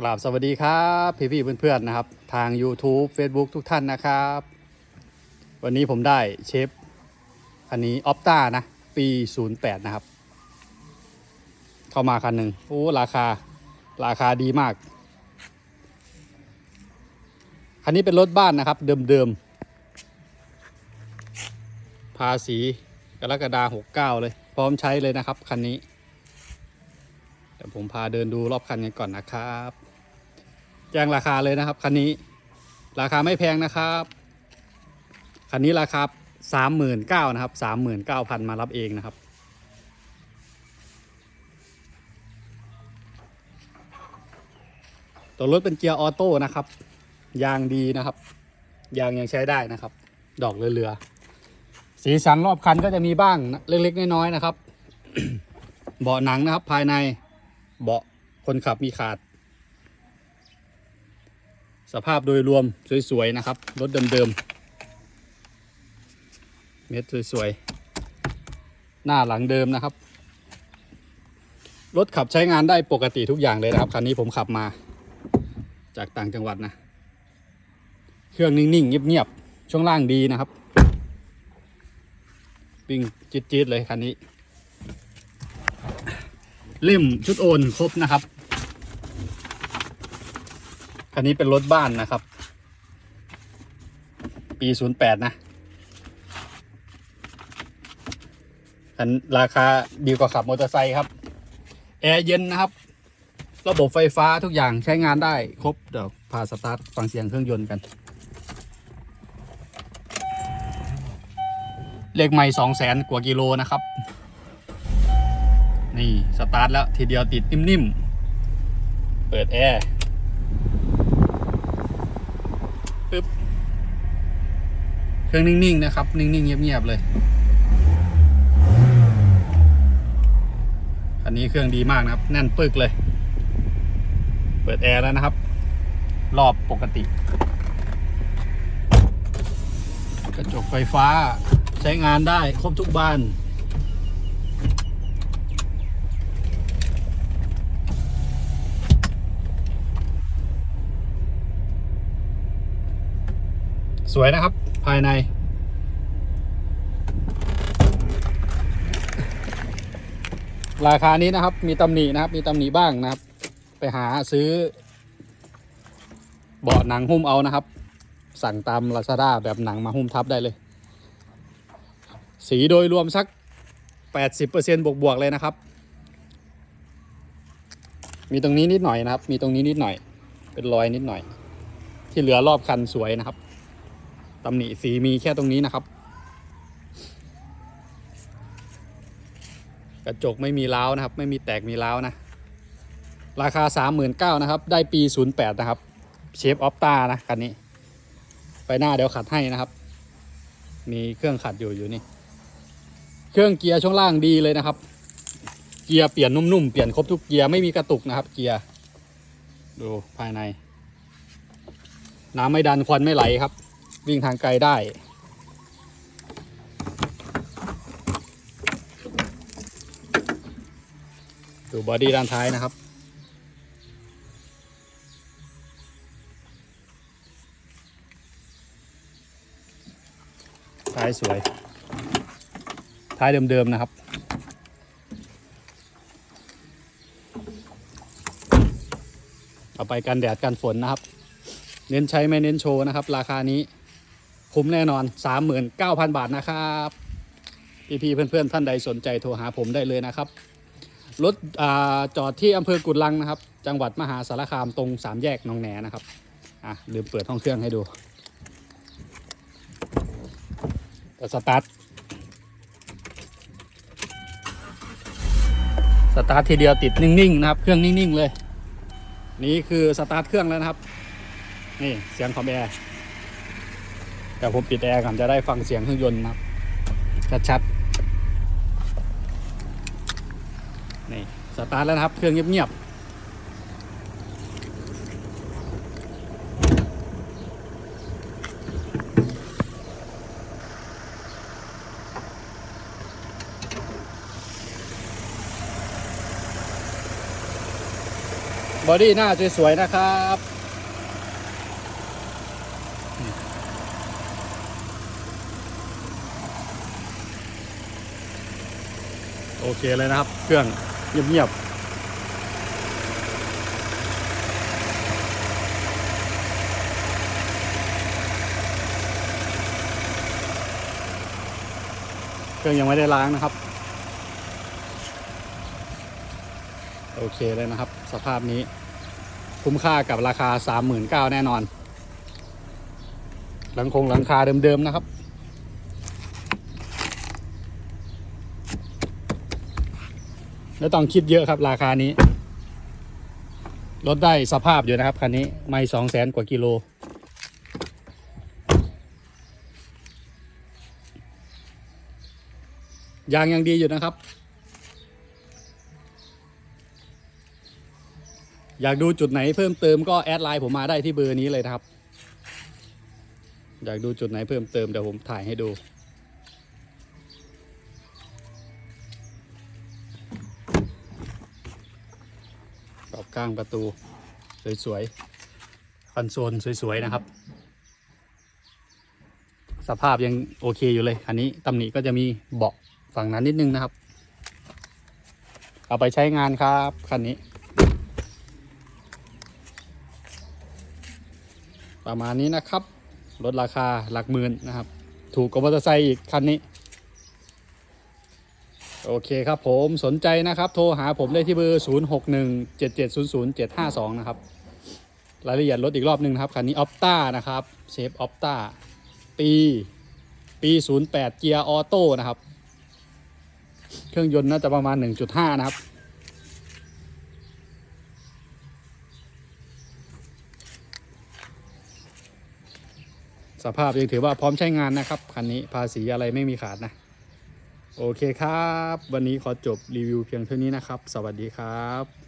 กราบสวัสดีครับพี่พี่เพื่อนๆนะครับ ทาง YouTube Facebook ทุกท่านนะครับ วันนี้ผมได้เชฟอันนี้ออปต้านะ ปี 08 นะครับ เข้ามาคันหนึ่งโอ้ราคาราคาดีมาก คันนี้เป็นรถบ้านนะครับ เดิมๆภาษีกรกฎาคม69เลย พร้อมใช้เลยนะครับ คันนี้เดี๋ยวผมพาเดินดูรอบคันกันก่อนนะครับ แจ้งราคาเลยนะครับคันนี้ ราคาไม่แพงนะครับคันนี้ราคาสามหมื่นเก้านะครับสามหมื่นเก้าพันมารับเองนะครับ ตัวรถเป็นเกียร์ออโต้นะครับ ยางดีนะครับ ยางยังใช้ได้นะครับ ดอกเรือๆสีสันรอบคันก็จะมีบ้างเล็กๆน้อยๆนะครับ เบาะหนังนะครับภายในเบาะคนขับมีขาด สภาพโดยรวมสวยๆนะครับรถเดิมๆเม็ดสวยๆหน้าหลังเดิมนะครับ รถขับใช้งานได้ปกติทุกอย่างเลยนะครับคันนี้ผมขับมา จากต่างจังหวัดนะ เครื่องนิ่งๆเงียบๆช่วงล่างดีนะครับวิ่งจี๊ดๆเลยคันนี้ เล่มชุดโอนครบนะครับ คันนี้เป็นรถบ้านนะครับ ปี08นย์แปดนะคันราคาดีกว่าขับมอเตอร์ไซค์ครับ แอร์เย็นนะครับ ระบบไฟฟ้าทุกอย่างใช้งานได้ครบ เดี๋ยวพาสตาร์ทฟังเสียงเครื่องยนต์กัน เลขใหม่2 0 0แสนกว่ากิโลนะครับ นี่ สตาร์ทแล้วทีเดียวติดนิ่มๆ เปิดแอร์ ปึ๊บเครื่องนิ่งๆนะครับ นิ่งๆเงียบๆเลยคันนี้เครื่องดีมากนะครับ แน่นปึกเลย เปิดแอร์แล้วนะครับ รอบปกติ กระจกไฟฟ้าใช้งานได้ครบทุกบ้าน สวยนะครับ ภายใน ราคานี้นะครับ มีตำหนินะครับ มีตำหนิบ้างนะครับ ไปหาซื้อ เบาะหนังหุ้มเอานะครับ สั่งตาม Lazada แบบหนังมาหุ้มทับได้เลย สีโดยรวมสัก 80%บวกบวกเลยนะครับ มีตรงนี้นิดหน่อยนะครับ มีตรงนี้นิดหน่อย เป็นรอยนิดหน่อย ที่เหลือรอบคันสวยนะครับ ตำหนิสีมีแค่ตรงนี้นะครับ กระจกไม่มีร้าวนะครับ ไม่มีแตกมีร้าวนะ ราคา 39,000นะครับ ได้ปี 08 นะครับ เชฟออฟตานะคันนี้ ไปหน้าเดี๋ยวขัดให้นะครับ มีเครื่องขัดอยู่อยู่นี่ เครื่องเกียร์ช่วงล่างดีเลยนะครับ เกียร์เปลี่ยนนุ่มๆ เปลี่ยนครบทุกเกียร์ไม่มีกระตุกนะครับเกียร์ดูภายใน น้ำไม่ดันควันไม่ไหลครับ วิ่งทางไกลได้ ดูบอดี้ด้านท้ายนะครับ ท้ายสวย ท้ายเดิม ๆ นะครับเอาไปกันแดดกันฝนนะครับ เน้นใช้ไม่เน้นโชว์นะครับ ราคานี้ คุ้มแน่นอน 39,000 บาทนะครับพี่ๆเพื่อนๆ ท่านใดสนใจโทรหาผมได้เลยนะครับ รถอาจอดที่อำเภอกุดลังนะครับ จังหวัดมหาสารคามตรงสามแยกหนองแหนนะครับอะลืมเปิดห้องเครื่องให้ดูแต่สตาร์ทสตาร์ททีเดียวติดนิ่งๆนะครับ เครื่องนิ่งๆเลย นี่คือสตาร์ทเครื่องแล้วนะครับ นี่เสียงคอมแอร์ แต่ผมปิดแอร์ก่อนจะได้ฟังเสียงเครื่องยนต์นะครับชัดๆนี่สตาร์ทแล้วนะครับ เครื่องเงียบๆบอดี้หน้าสวยๆนะครับ โอเคเลยนะครับ เครื่องเงียบๆเครื่องยังไม่ได้ล้างนะครับ โอเคเลยนะครับ สภาพนี้ คุ้มค่ากับราคา 39,000แน่นอนหลังคงหลังคาเดิมๆนะครับ ไม่ต้องคิดเยอะครับราคานี้ รถได้สภาพอยู่นะครับคันนี้ ไม่สองแสนกว่ากิโล ยางยังดีอยู่นะครับ อยากดูจุดไหนเพิ่มเติมก็แอดไลน์ผมมาได้ที่เบอร์นี้เลยนะครับ อยากดูจุดไหนเพิ่มเติมเดี๋ยวผมถ่ายให้ดู รอบกลางประตูสวยๆ คอนโซลสวยๆ นะครับ สภาพยังโอเคอยู่เลยคันนี้ตำหนิก็จะมีเบาะฝั่งนั้นนิดนึงนะครับ เอาไปใช้งานครับคันนี้ ประมาณนี้นะครับลดราคาหลักหมื่นนะครับ ถูกกว่ามอเตอร์ไซค์อีกคันนี้ โอเคครับผมสนใจนะครับ โทรหาผมได้ที่เบอร์ 0 6 1 7 7 0 0 7 5 2 นะครับ รายละเอียดรถอีกรอบหนึ่งนะครับ คันนี้ออ t ต้านะครับเชฟออ t ต้าปี ปี 08 เกียร์ออโต้นะครับ เครื่องยนต์น่าจะประมาณ 1.5 นะครับสภาพยังถือว่าพร้อมใช้งานนะครับคันนี้ภาษีอะไรไม่มีขาดนะ โอเคครับ วันนี้ขอจบรีวิวเพียงเท่านี้นะครับ สวัสดีครับ